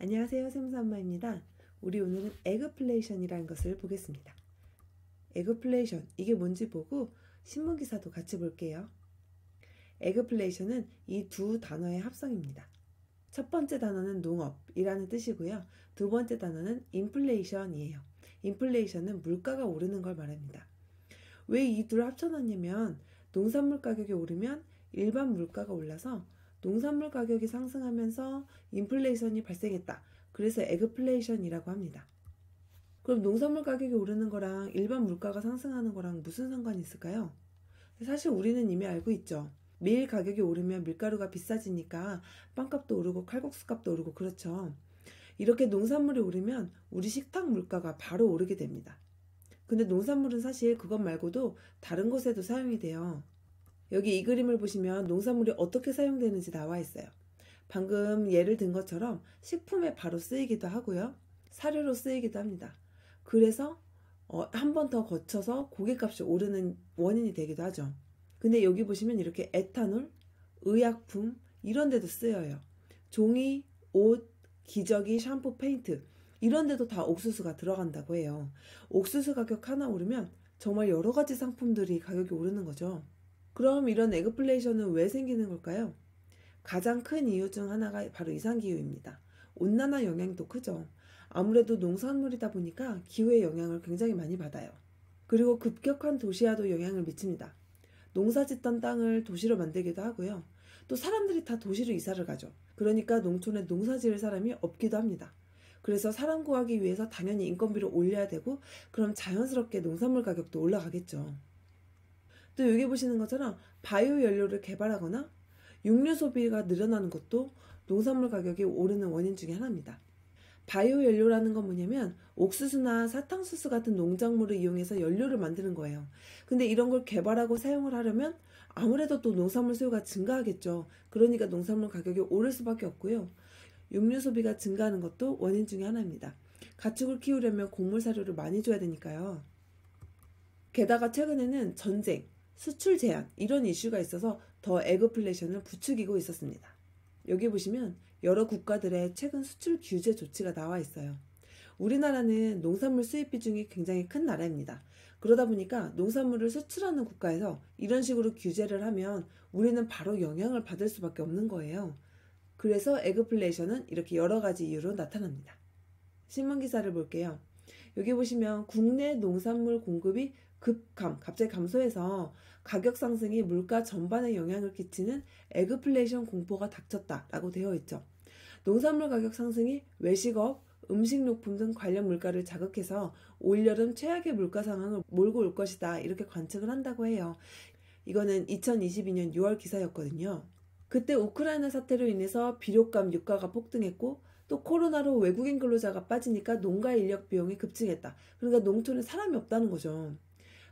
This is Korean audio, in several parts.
안녕하세요. 샘사엄마입니다. 우리 오늘은 에그플레이션이라는 것을 보겠습니다. 에그플레이션, 이게 뭔지 보고 신문기사도 같이 볼게요. 에그플레이션은 이 두 단어의 합성입니다. 첫 번째 단어는 농업이라는 뜻이고요. 두 번째 단어는 인플레이션이에요. 인플레이션은 물가가 오르는 걸 말합니다. 왜 이 둘을 합쳐놨냐면 농산물 가격이 오르면 일반 물가가 올라서 농산물 가격이 상승하면서 인플레이션이 발생했다. 그래서 에그플레이션이라고 합니다. 그럼 농산물 가격이 오르는 거랑 일반 물가가 상승하는 거랑 무슨 상관이 있을까요? 사실 우리는 이미 알고 있죠. 매일 가격이 오르면 밀가루가 비싸지니까 빵값도 오르고 칼국수 값도 오르고 그렇죠. 이렇게 농산물이 오르면 우리 식탁 물가가 바로 오르게 됩니다. 근데 농산물은 사실 그것 말고도 다른 곳에도 사용이 돼요. 여기 이 그림을 보시면 농산물이 어떻게 사용되는지 나와 있어요. 방금 예를 든 것처럼 식품에 바로 쓰이기도 하고요. 사료로 쓰이기도 합니다. 그래서 어, 한 번 더 거쳐서 고깃값이 오르는 원인이 되기도 하죠. 근데 여기 보시면 이렇게 에탄올, 의약품 이런 데도 쓰여요. 종이, 옷, 기저귀, 샴푸, 페인트 이런 데도 다 옥수수가 들어간다고 해요. 옥수수 가격 하나 오르면 정말 여러 가지 상품들이 가격이 오르는 거죠. 그럼 이런 에그플레이션은 왜 생기는 걸까요? 가장 큰 이유 중 하나가 바로 이상기후입니다. 온난화 영향이 더 크죠. 아무래도 농산물이다 보니까 기후의 영향을 굉장히 많이 받아요. 그리고 급격한 도시화도 영향을 미칩니다. 농사 짓던 땅을 도시로 만들기도 하고요. 또 사람들이 다 도시로 이사를 가죠. 그러니까 농촌에 농사 지을 사람이 없기도 합니다. 그래서 사람 구하기 위해서 당연히 인건비를 올려야 되고 그럼 자연스럽게 농산물 가격도 올라가겠죠. 또 여기 보시는 것처럼 바이오 연료를 개발하거나 육류 소비가 늘어나는 것도 농산물 가격이 오르는 원인 중에 하나입니다. 바이오 연료라는 건 뭐냐면 옥수수나 사탕수수 같은 농작물을 이용해서 연료를 만드는 거예요. 근데 이런 걸 개발하고 사용을 하려면 아무래도 또 농산물 수요가 증가하겠죠. 그러니까 농산물 가격이 오를 수밖에 없고요. 육류 소비가 증가하는 것도 원인 중에 하나입니다. 가축을 키우려면 곡물 사료를 많이 줘야 되니까요. 게다가 최근에는 전쟁, 수출 제한 이런 이슈가 있어서 더 에그플레이션을 부추기고 있었습니다. 여기 보시면 여러 국가들의 최근 수출 규제 조치가 나와 있어요. 우리나라는 농산물 수입 비중이 굉장히 큰 나라입니다. 그러다 보니까 농산물을 수출하는 국가에서 이런 식으로 규제를 하면 우리는 바로 영향을 받을 수밖에 없는 거예요. 그래서 에그플레이션은 이렇게 여러 가지 이유로 나타납니다. 신문 기사를 볼게요. 여기 보시면 국내 농산물 공급이 급감, 갑자기 감소해서 가격 상승이 물가 전반에 영향을 끼치는 에그플레이션 공포가 닥쳤다라고 되어 있죠. 농산물 가격 상승이 외식업, 음식료품 등 관련 물가를 자극해서 올여름 최악의 물가 상황을 몰고 올 것이다. 이렇게 관측을 한다고 해요. 이거는 2022년 6월 기사였거든요. 그때 우크라이나 사태로 인해서 비료값 유가가 폭등했고 또 코로나로 외국인 근로자가 빠지니까 농가 인력 비용이 급증했다. 그러니까 농촌에 사람이 없다는 거죠.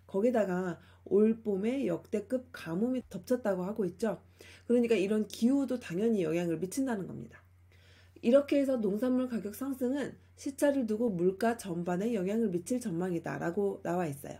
거기다가 올 봄에 역대급 가뭄이 덮쳤다고 하고 있죠. 그러니까 이런 기후도 당연히 영향을 미친다는 겁니다. 이렇게 해서 농산물 가격 상승은 시차를 두고 물가 전반에 영향을 미칠 전망이다라고 나와 있어요.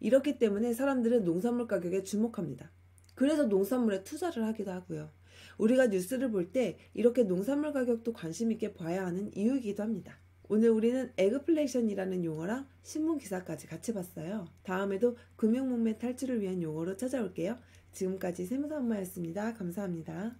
이렇기 때문에 사람들은 농산물 가격에 주목합니다. 그래서 농산물에 투자를 하기도 하고요. 우리가 뉴스를 볼 때 이렇게 농산물 가격도 관심 있게 봐야 하는 이유이기도 합니다. 오늘 우리는 에그플레이션이라는 용어랑 신문 기사까지 같이 봤어요. 다음에도 금융문매 탈출을 위한 용어로 찾아올게요. 지금까지 세무사 엄마였습니다. 감사합니다.